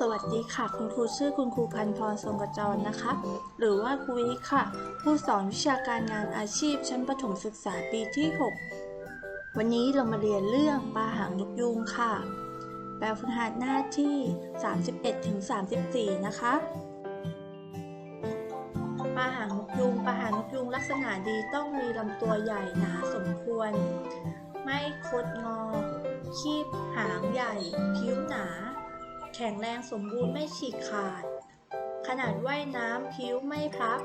สวัสดีค่ะ คุณครูชื่อคุณครูพันพรทรงกระจรนะคะ หรือว่าครูวิค่ะ ผู้สอนวิชาการงานอาชีพ ชั้นประถมศึกษาปีที่ 6 วันนี้เรามาเรียนเรื่องปลาหางนกยูงค่ะแปลฝึกหัดหน้าที่ 31ถึง34 นะคะปลาหางนกยูงปลาหางนกยูงลักษณะดีต้องมีลำตัวใหญ่หนาสมควร ไม่คดงอ คีบหางใหญ่ผิวหนา แข็งแรงสมบูรณ์ไม่ฉีกขาด ขนาดว่ายน้ำผิวไม่พลับ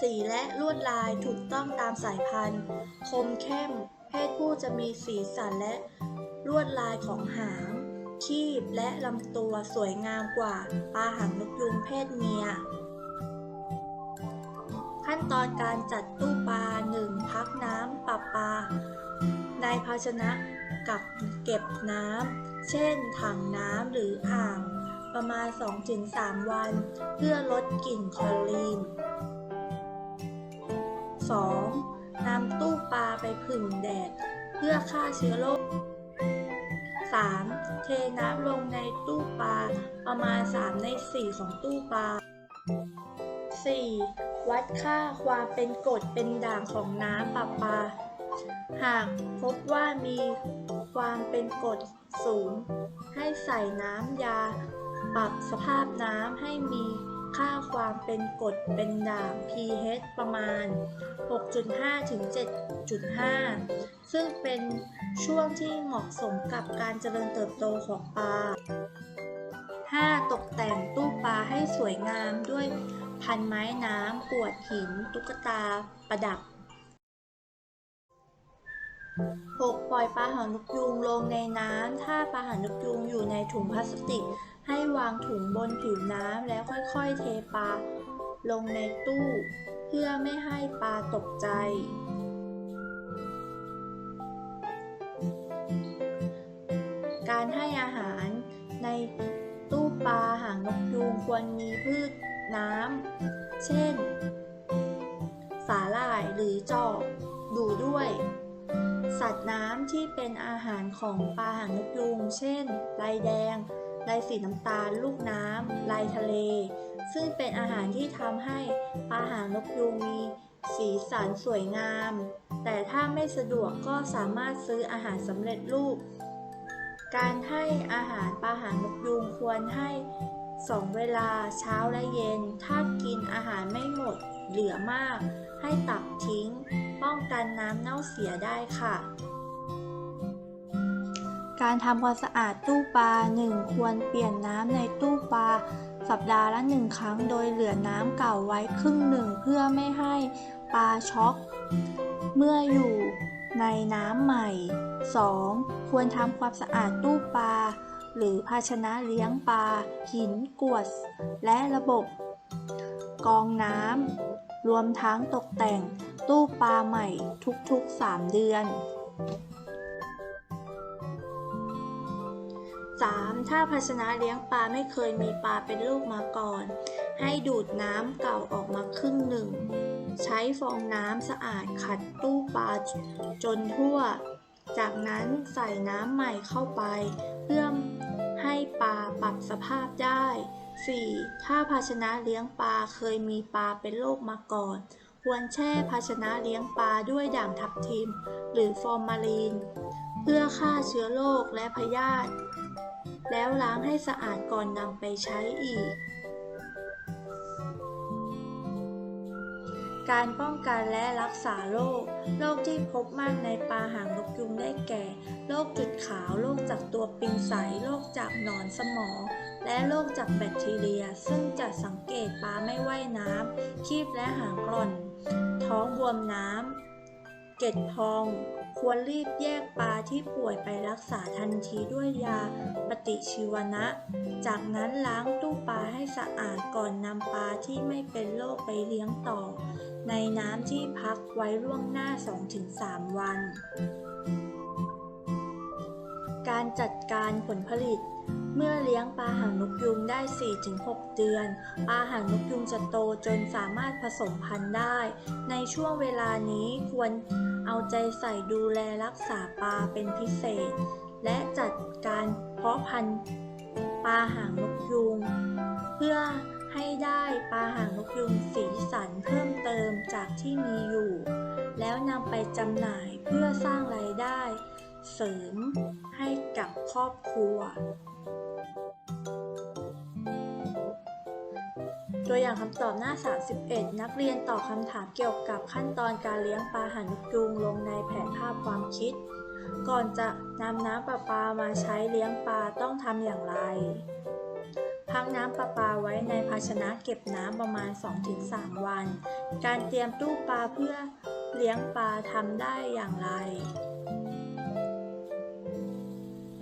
สีและลวดลายถูกต้องตามสายพันธุ์ คมเข้ม เพศผู้จะมีสีสันและลวดลายของหาง คีบและลำตัวสวยงามกว่าปลาหางนกยูงเพศเมีย ขั้นตอนการจัดตู้ปลา 1. พักน้ำปลาปลา ในภาชนะกักเก็บน้ำ เช่น ถังน้ำหรืออ่าง ประมาณ 2-3 วัน เพื่อลดกลิ่นคลอรีน 2. นำตู้ปลาไปผึ่งแดด เพื่อฆ่าเชื้อโรค 3. เทน้ำลงในตู้ปลาประมาณ 3 ใน 4 ของตู้ปลา 4. วัดค่าความเป็นกรดเป็นด่างของน้ำประปา หากพบว่ามีความเป็นกรดสูง ให้ใส่น้ำยา ปรับสภาพน้ำให้มีค่าความเป็นกรดเป็นด่าง pH ประมาณ 6.5 ถึง 7.5 ซึ่งเป็นช่วงที่เหมาะสมกับการเจริญเติบโตของปลา 5. ตกแต่งตู้ปลาให้สวยงามด้วยพันไม้น้ำกรวดหิน ตุ๊กตา ประดับ 6. ปล่อยปลาหางนกยูงลงในน้ำ ถ้าปลาหางนกยูงอยู่ในถุงพลาสติก ให้วางถุงบนผิวน้ำแล้วค่อยๆ เทปลาลงในตู้ เพื่อไม่ให้ปลาตกใจ การให้อาหารในตู้ปลาหางนกยูงควรมีพืชน้ำ เช่น สาหร่ายหรือจอกดูด้วย สัตว์น้ำที่เป็นอาหารของปลาหางนกยูงเช่นลายแดงลายสีน้ำตาล ลูกน้ำลายทะเล ซึ่งเป็นอาหารที่ทำให้ปลาหางนกยูงมีสีสันสวยงาม แต่ถ้าไม่สะดวกก็สามารถซื้ออาหารสำเร็จรูป การให้อาหารปลาหางนกยูงควรให้สองเวลาเช้าและเย็น ถ้ากินอาหารไม่หมดเหลือมาก ให้ตักทิ้ง ป้องกันน้ำเน่าเสียได้ค่ะ การทำความสะอาดตู้ปลา 1 ควรเปลี่ยนน้ำในตู้ปลาสัปดาห์ละ1ครั้งโดยเหลือน้ำเก่าไว้ครึ่งหนึ่งเพื่อไม่ให้ปลาช็อก เมื่ออยู่ในน้ำใหม่ 2. ควรทำความสะอาดตู้ปลา หรือภาชนะเลี้ยงปลา หินกวด และระบบ กองน้ำ รวมทั้งตกแต่งตู้ปลาใหม่ทุกๆ 3 เดือน 3. ถ้าภาชนะเลี้ยงปลาไม่เคยมีปลาเป็นลูกมาก่อน ให้ดูดน้ำเก่าออกมาครึ่งหนึ่ง ใช้ฟองน้ำสะอาดขัดตู้ปลาจนทั่ว จากนั้นใส่น้ำใหม่เข้าไป เพื่อให้ปลาปรับสภาพได้ 4. ถ้าภาชนะเลี้ยงปลาเคยมีปลาเป็นโรคมาก่อน ควรแช่ภาชนะเลี้ยงปลาด้วยด่างทับทิม หรือฟอร์มาลีน เพื่อฆ่าเชื้อโรคและพยาธิแล้วล้างให้สะอาดก่อนนำไปใช้อีก การป้องกันและรักษาโรค โรคที่พบมากในปลาหางนกยุงได้แก่ โรคจุดขาว โรคจากตัวปิงใส โรคจากหนอนสมอง และโรคจากแบคทีเรีย ซึ่งจะสังเกตปลาไม่ว่ายน้ำคีบและหางกร่อน ท้องบวมน้ำ เกล็ดพอง ควรรีบแยกปลาที่ป่วยไปรักษาทันทีด้วยยาปฏิชีวนะ จากนั้นล้างตู้ปลาให้สะอาดก่อนนำปลาที่ไม่เป็นโรคไปเลี้ยงต่อ ในน้ำที่พักไว้ล่วงหน้า 2-3 วันการจัดการผลผลิต เมื่อเลี้ยงปลาหางนกยุงได้ 4-6 เดือน ปลาหางนกยุงจะโตจนสามารถผสมพันธุ์ได้ ในช่วงเวลานี้ควรเอาใจใส่ดูแลรักษาปลาเป็นพิเศษ และจัดการเพาะพันธุ์ปลาหางนกยูงเพื่อให้ได้ปลาหางนกยูงสีสันเพิ่มเติมจากที่มีอยู่ แล้วนำไปจำหน่ายเพื่อสร้างรายได้ เสริมให้กับครอบครัว ตัวอย่างคำตอบหน้า 31 นักเรียนตอบคำถามเกี่ยวกับขั้นตอนการเลี้ยงปลาหางนกยูงลงในแผนภาพความคิด ก่อนจะนำน้ำประปามาใช้เลี้ยงปลาต้องทำอย่างไรพักน้ำประปาไว้ในภาชนะเก็บน้ำประมาณ 2-3 วัน การเตรียมตู้ปลาเพื่อเลี้ยงปลาทำได้อย่างไร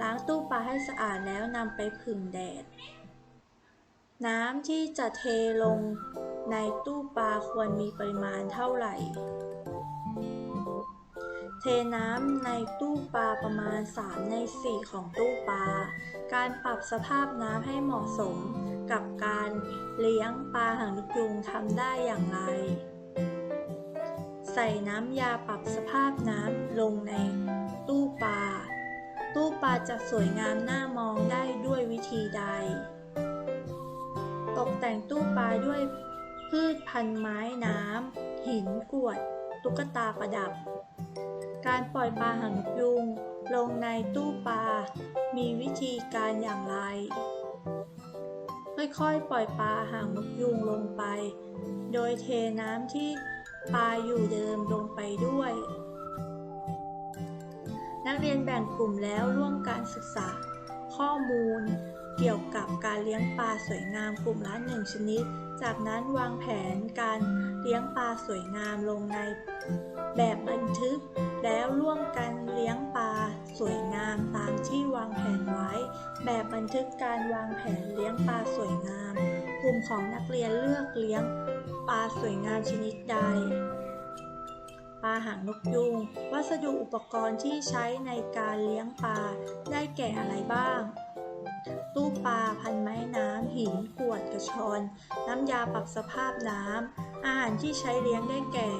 างตู้ปลาให้สะอาดแล้วนำไปผึ่งแดด น้ำที่จะเทลงในตู้ปลาควรมีปริมาณเท่าไหร่ เทน้ำในตู้ปลาประมาณ 3 ใน 4 ของตู้ปลา การปรับสภาพน้ำให้เหมาะสมกับการเลี้ยงปลาหางนกยูงทำได้อย่างไร ใส่น้ำยาปรับสภาพน้ำลงในตู้ปลา ตู้ปลาจะสวยงามน่ามองได้ด้วยวิธีใด ตกแต่งตู้ปลาด้วยพืชพันไม้น้ำ หินกวด ตุ๊กตาประดับ การปล่อยปลาหางนกยูงลงในตู้ปลา มีวิธีการอย่างไร ค่อยๆ ปล่อยปลาหางนกยูงลงไป โดยเทน้ำที่ปลาอยู่เดิมลงไปด้วย นักเรียนแบ่งกลุ่มแล้วร่วมการศึกษา ข้อมูล เกี่ยวกับการเลี้ยงปลาสวยงามกลุ่มละหนึ่งชนิด จากนั้นวางแผนการเลี้ยงปลาสวยงามลงในแบบบันทึก แล้วร่วมกันเลี้ยงปลาสวยงามตามที่วางแผนไว้ แบบบันทึกการวางแผนเลี้ยงปลาสวยงาม กลุ่มของนักเรียนเลือกเลี้ยงปลาสวยงามชนิดใด ลาหางนกยูงวัสดุอุปกรณ์ที่ใช้ในการเลี้ยงปลาได้แก่อะไรบ้าง ตู้ปลาพันไม้น้ำ หิน ขวดกระชอน น้ำยาปรับสภาพน้ำ อาหารที่ใช้เลี้ยงได้แก่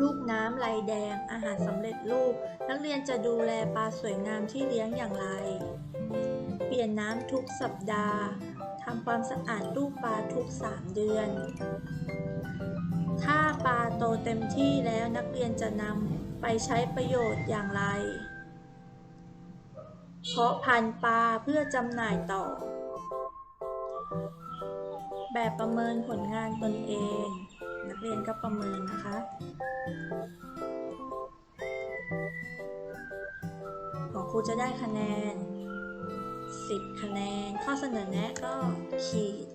ลูกน้ำลายแดง อาหารสำเร็จรูป นักเรียนจะดูแลปลาสวยงามที่เลี้ยงอย่างไร เปลี่ยนน้ำทุกสัปดาห์ ทำความสะอาดตู้ปลาทุก 3 เดือน ถ้าปลาโตเต็มที่แล้วนักเรียนจะนำไปใช้ประโยชน์อย่างไร เพาะพันธุ์ปลาเพื่อจำหน่ายต่อ แบบประเมินผลงานตนเอง นักเรียนก็ประเมินนะคะของครูจะได้คะแนน 10 คะแนน ข้อเสนอแนะก็ขีด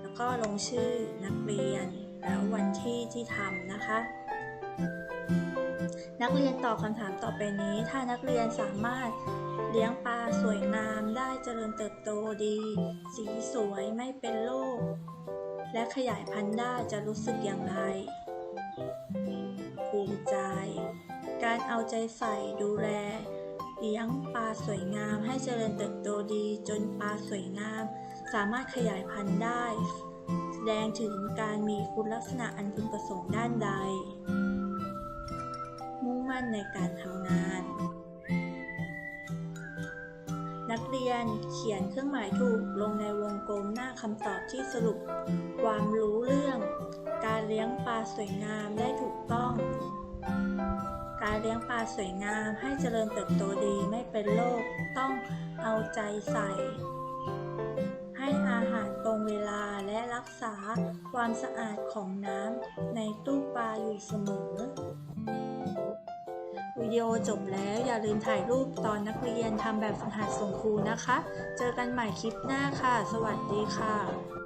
แล้วก็ลงชื่อนักเรียนแล้ววันที่ที่ทำนะคะ นักเรียนตอบคำถามต่อไปนี้ ถ้านักเรียนสามารถเลี้ยงปลาสวยงามได้เจริญเติบโตดี สีสวยไม่เป็นโรคและขยายพันธุ์ได้จะรู้สึกอย่างไร ภูมิใจ การเอาใจใส่ดูแล สวยงามให้เจริญเติบโตดีจนปลาสวยงาม สามารถขยายพันธุ์ได้ แสดงถึงการมีคุณลักษณะอันพึงประสงค์ด้านใด มุ่งมั่นในการทำงาน นักเรียนเขียนเครื่องหมายถูกลงในวงกลมหน้าคำตอบที่สรุป ความรู้เรื่อง การเลี้ยงปลาสวยงามได้ถูกต้อง การเลี้ยงปลาสวยงามให้เจริญเติบโตดีไม่เป็นโรคต้องเอาใจใส่ ให้อาหารตรงเวลาและรักษาความสะอาดของน้ำในตู้ปลาอยู่เสมอวิดีโอจบแล้วอย่าลืมถ่ายรูปตอนนักเรียนทำแบบฝึกหัดส่งครูนะคะ เจอกันใหม่คลิปหน้าค่ะ สวัสดีค่ะ